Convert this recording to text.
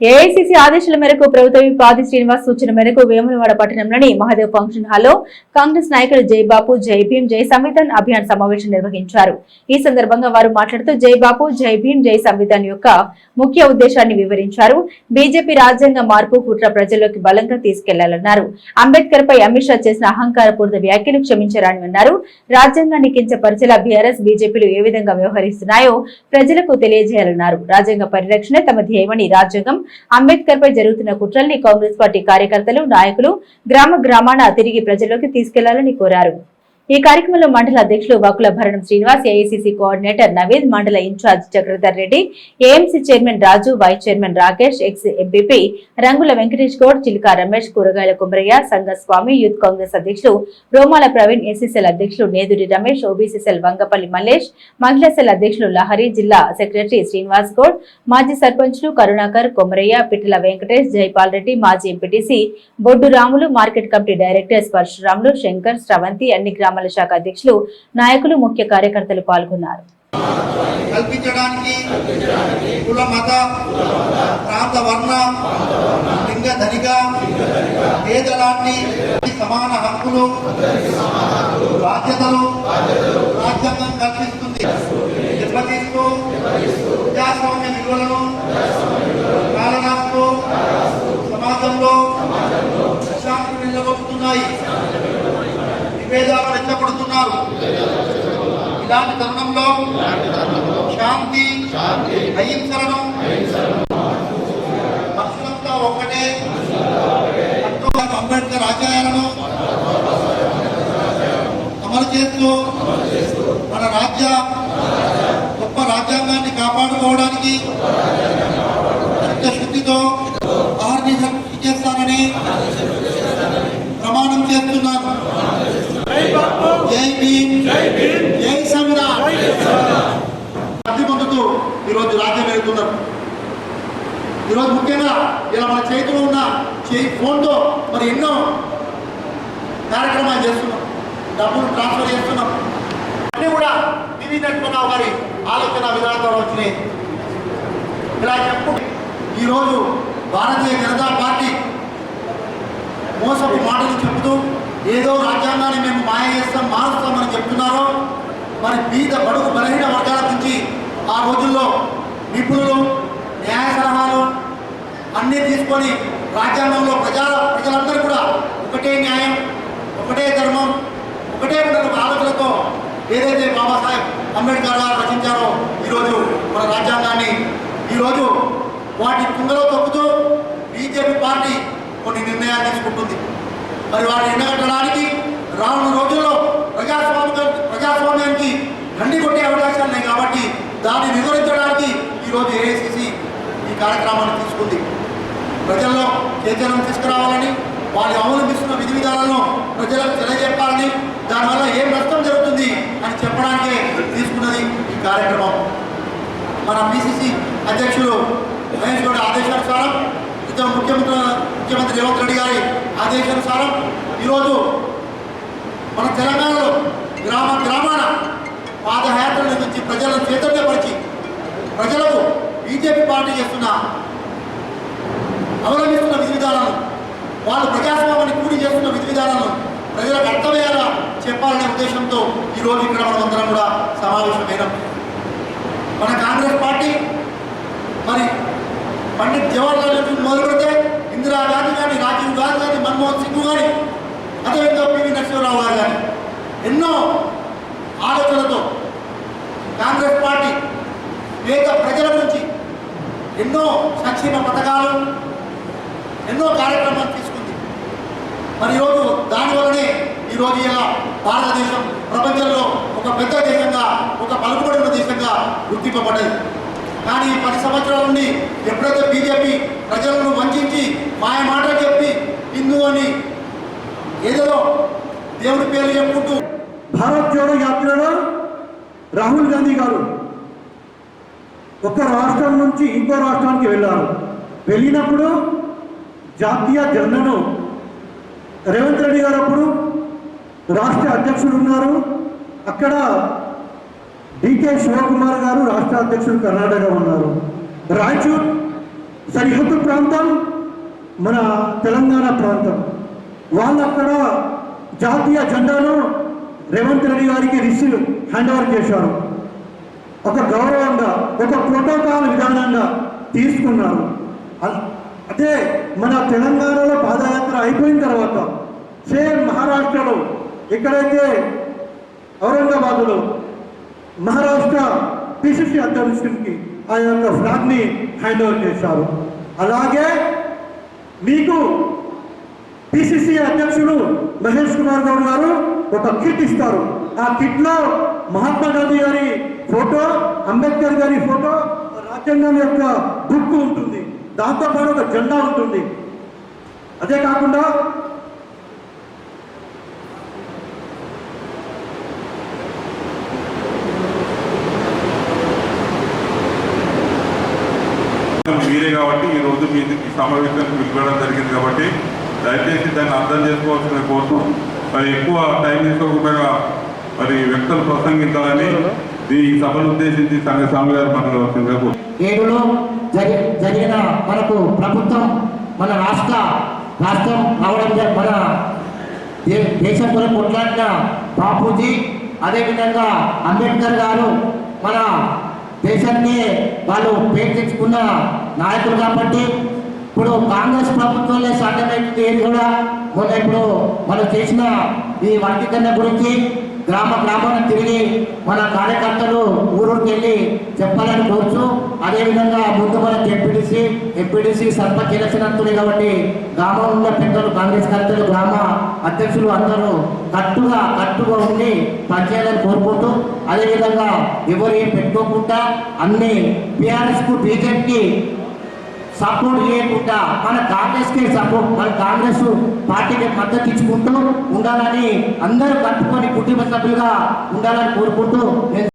AICC ఆదేశాల మేరకు ప్రభుత్వ పాది శ్రీనివాస్ సూచన మేరకు వేములవాడ పట్టణంలోని మహాదేవ్ ఫంక్షన్ హాల్లో కాంగ్రెస్ నాయకులు జైబాబు జై భీం జై సంవిధాన్ అభియాన్ సమావేశం నిర్వహించారు. ఈ సందర్భంగా వారు మాట్లాడుతూ జైబాబు జై భీం జై సంవిధాన్ యొక్క ముఖ్య ఉద్దేశాన్ని వివరించారు. బీజేపీ రాజ్యాంగ మార్పు కుట్ర ప్రజల్లోకి బలంగా తీసుకెళ్ళాలన్నారు. అంబేద్కర్ పై అమిత్ షా చేసిన అహంకారపూరిత వ్యాఖ్యలు క్షమించారని అన్నారు. రాజ్యాంగాన్ని కించపరిచేలా బీఆర్ఎస్ బీజేపీలు ఏ విధంగా వ్యవహరిస్తున్నాయో ప్రజలకు తెలియజేయాలన్నారు. రాజ్యాంగ పరిరక్షణ తమ ధ్యేయమని రాజ్యాంగం అంబేద్కర్ పై జరుగుతున్న కుట్రల్ని కాంగ్రెస్ పార్టీ కార్యకర్తలు నాయకులు గ్రామ గ్రామాన తిరిగి ప్రజల్లోకి తీసుకెళ్ళాలని కోరారు. ఈ కార్యక్రమంలో మండల అధ్యక్షులు వకుల భరణం శ్రీనివాస్ ఏఐసిసి కోఆర్డినేటర్ నవీద్ మండల incharge Chakradhar Reddy AMC chairman Raju vice chairman Rakesh ex MPP Rangula Venkatesh Goud చిలుక రమేష్ కూరగాయల కుమరయ్య సంగస్వామి యూత్ కాంగ్రెస్ అధ్యక్షులు రోమాల ప్రవీణ్ ఎస్సీసీఎల్ అధ్యక్షులు నేదురి రమేష్ ఓబీసీసీఎల్ వంగపల్లి మల్లేష్ మహిళా సెల్ అధ్యక్షులు లహరి జిల్లా సెక్రటరీ శ్రీనివాస్ గౌడ్ మాజీ సర్పంచ్లు కరుణాకర్ కొమరయ్య పిట్టల వెంకటేష్ జైపాల్ రెడ్డి మాజీ MPTC Boddu Ramulu market committee directors Parasuramulu Shankar Sravanthi అన్ని గ్రామాల శాఖ అధ్యక్షులు నాయకులు ముఖ్య కార్యకర్తలు పాల్గొన్నారు. కల్పించడానికి కుల మత ప్రాంత వర్ణ లింగ ధనిక పేదలాన్ని సమాన హక్కులు బాధ్యతలు రాజ్యాంగం కల్పిస్తుంది. దెబ్బతీస్తూ ప్రజాస్వామ్య విలువలను పాలనాస్తూ సమాజంలో ప్రశాంతి నిలబడుతున్నాయి విభేదాలు రెచ్చగొడుతున్నారు ఇలాంటి తరుణంలో శాంతి అహింసలను మనుషులంతా ఒక్కటే. అంబేద్కర్ ఆశయాలను అమలు చేస్తూ మన రాజ్య గొప్ప రాజ్యాంగాన్ని కాపాడుకోవడానికి శుద్ధితో ఆర్ని చేస్తానని ప్రమాణం చేస్తున్నాను జై భీమ్ జై సంవిధాన్ అద్దె పొందుతూ ఈరోజు రాజ్యం వెళ్తున్నారు ఈరోజు ముఖ్యంగా ఇలా మన చేతిలో ఉన్న చేయి ఫోన్తో మరి ఎన్నో కార్యక్రమాలు చేస్తున్నాం. డబ్బులు ట్రాన్స్ఫర్ చేస్తున్నాం. అన్నీ కూడా వివి నరసింహరావు గారి ఆలోచన విధానంతో వచ్చినాయి. ఇలా చెప్పు ఈరోజు భారతీయ జనతా పార్టీ మోసపు మాటలు చెబుతూ ఏదో రాజ్యాంగాన్ని మేము మాయ చేస్తాం మారుస్తామని చెప్తున్నారో మరి బీద బడుగు బలహీన వర్గాల నుంచి ఆ రోజుల్లో నిపుణులు న్యాయ సలహాలు అన్నీ తీసుకొని రాజ్యాంగంలో ప్రజా ప్రజలందరూ కూడా ఒకటే న్యాయం ఒకటే ధర్మం ఒకటే ఉండడం ఆలోచనతో ఏదైతే బాబాసాహెబ్ అంబేద్కర్ గారు రచించారో ఈరోజు మన రాజ్యాంగాన్ని ఈరోజు వాటి కుంగలో తొక్కుతూ బీజేపీ పార్టీ కొన్ని నిర్ణయాలు తీసుకుంటుంది. మరి వాటిని ఎండగట్టడానికి రానున్న రోజుల్లో ప్రజాస్వామ్య ప్రజాస్వామ్యానికి గండి కొట్టే అవకాశాలు ఉన్నాయి కాబట్టి దాన్ని వివరించడానికి ఈరోజు ఏఐసిసి ఈ కార్యక్రమాన్ని తీసుకుంది. ప్రజల్లో చైతన్యం తీసుకురావాలని వాళ్ళు అవలంబిస్తున్న విధి విధానాలను ప్రజలకు తెలియజెప్పాలని దానివల్ల ఏం నష్టం జరుగుతుంది అని చెప్పడానికే తీసుకున్నది ఈ కార్యక్రమం. మన పిసిసి అధ్యక్షులు మహేష్ గౌడ్ ఆదేశానుసారం ఇద్దరు ముఖ్యమంత్రి ముఖ్యమంత్రి రేవంత్ రెడ్డి గారి ఆదేశానుసారం ఈరోజు మన తెలంగాణలో గ్రామ గ్రామాన పాదయాత్ర నిర్మించి ప్రజలను చైతన్యపరిచి ప్రజలకు బీజేపీ పార్టీ చేస్తున్న అవలంబిస్తున్న విధి విధానాలను వాళ్ళు ప్రజాస్వామ్యాన్ని కూడి చేస్తున్న విధి విధానాలను ప్రజలకు అర్థమయ్యేలా చెప్పాలనే ఉద్దేశంతో ఈరోజు ఇక్కడ మనమందరం అందరం కూడా సమావేశమైనాం మన కాంగ్రెస్ పార్టీ మరి పండిత్ జవహర్లాల్ నెహ్రూ మొదలు పెడితే ఇందిరా గాంధీ కానీ రాజీవ్ గాంధీ కానీ మన్మోహన్ సింగ్ కానీ అదేవిధంగా పివి నరసింహరావు గారు కానీ ఎన్నో ఆలోచనలతో కాంగ్రెస్ పార్టీ పేద ప్రజల నుంచి ఎన్నో సంక్షేమ పథకాలు ఎన్నో కార్యక్రమాలు తీసుకుంది. మరి ఈరోజు దానివల్లనే ఈరోజు ఇలా భారతదేశం ప్రపంచంలో ఒక పెద్ద దేశంగా ఒక పలుకుబడిన దేశంగా గుర్తింపబడ్డది. కానీ ఈ పది సంవత్సరాల నుండి ఎప్పుడైతే బీజేపీ ప్రజలను వంచి మాయ మాటలు చెప్పి హిందూ అని ఏదో దేవుడి పేర్లు చెప్పుకుంటూ భారత్ జోడో యాత్రలో రాహుల్ గాంధీ గారు ఒక రాష్ట్రం నుంచి ఇంకో రాష్ట్రానికి వెళ్ళారు. వెళ్ళినప్పుడు జాతీయ జెండను రేవంత్ రెడ్డి గారు అప్పుడు రాష్ట్ర అధ్యక్షుడు ఉన్నారు. అక్కడ డికే శివకుమార్ గారు రాష్ట్ర అధ్యక్షుడు కర్ణాటక ఉన్నారు. రాయచూర్ సరిహద్దు ప్రాంతం మన తెలంగాణ ప్రాంతం. వాళ్ళు అక్కడ జాతీయ జెండాను రేవంత్ రెడ్డి గారికి రిసీవ్ హ్యాండ్ ఓవర్ చేశారు. ఒక గౌరవంగా ఒక ప్రోటోకాల్ విధానంగా తీసుకున్నారు. అదే మన తెలంగాణలో పాదయాత్ర అయిపోయిన తర్వాత సేమ్ మహారాష్ట్రలో ఎక్కడైతే ఔరంగాబాద్లో మహారాష్ట్ర పిసిసి అధ్యక్షునికి ఆ యొక్క ఫ్లాగ్ని హ్యాండ్ ఓవర్ చేశారు. అలాగే మీకు పిసిసి అధ్యక్షుడు మహేష్ కుమార్ గౌడ్ గారు ఒక కిట్ ఇస్తారు. ఆ కిట్లో మహాత్మా గాంధీ గారి ఫోటో అంబేద్కర్ గారి ఫోటో రాజ్యాంగం యొక్క బుక్ ఉంటుంది. దాంతో పాటు ఒక జెండా ఉంటుంది. అదే కాకుండా మీరే కాబట్టి ఈ రోజు మీ సమావేశానికి పిలువడం జరిగింది కాబట్టి దయచేసి దాన్ని అర్థం చేసుకోవాల్సిన కోరుతూ మరి ఎక్కువ టైం తీసుకోకుండా మరి వ్యక్తులు ప్రసంగించాలని ఈ సభను ఉద్దేశించి సంఘ స్వామి గారు మాట్లాడవలసిందిగా ఏడులో జరిగిన మనకు ప్రభుత్వం మన రాష్ట్ర రాష్ట్రం రావడం మన దేశం కొరకు కొట్లాడిన బాపూజీ అదేవిధంగా అంబేద్కర్ గారు మన దేశాన్ని వాళ్ళు పేరు తెచ్చుకున్న నాయకులు కాబట్టి ఇప్పుడు కాంగ్రెస్ ప్రభుత్వంలో సాధ్యమైంది ఏది కూడా మొన్న ఇప్పుడు మనం చేసిన ఈ వర్గీకరణ గురించి గ్రామ గ్రామాన్ని తిరిగి మన కార్యకర్తలు ఊరూరికి వెళ్ళి చెప్పాలని కోరుచు. అదేవిధంగా ముందు మన జెడ్పీటీసీ ఎంపీటీసీ సర్పంచ్ ఎలక్షన్ కాబట్టి గ్రామంలో పెద్దలు కాంగ్రెస్ కర్తలు గ్రామ అధ్యక్షులు అందరూ కట్టుగా కట్టుగా ఉండి పనిచేయాలని కోరుకుంటూ అదేవిధంగా ఎవరు ఏం పెట్టుకోకుండా అన్ని బీఆర్ఎస్కు బీజేపీకి సపోర్ట్ చేయకుండా మన కాంగ్రెస్కి సపోర్ట్ మన కాంగ్రెస్ పార్టీకి మద్దతు ఇచ్చుకుంటూ ఉండాలని అందరూ కట్టుకొని కుటుంబ సభ్యులుగా ఉండాలని కోరుకుంటూ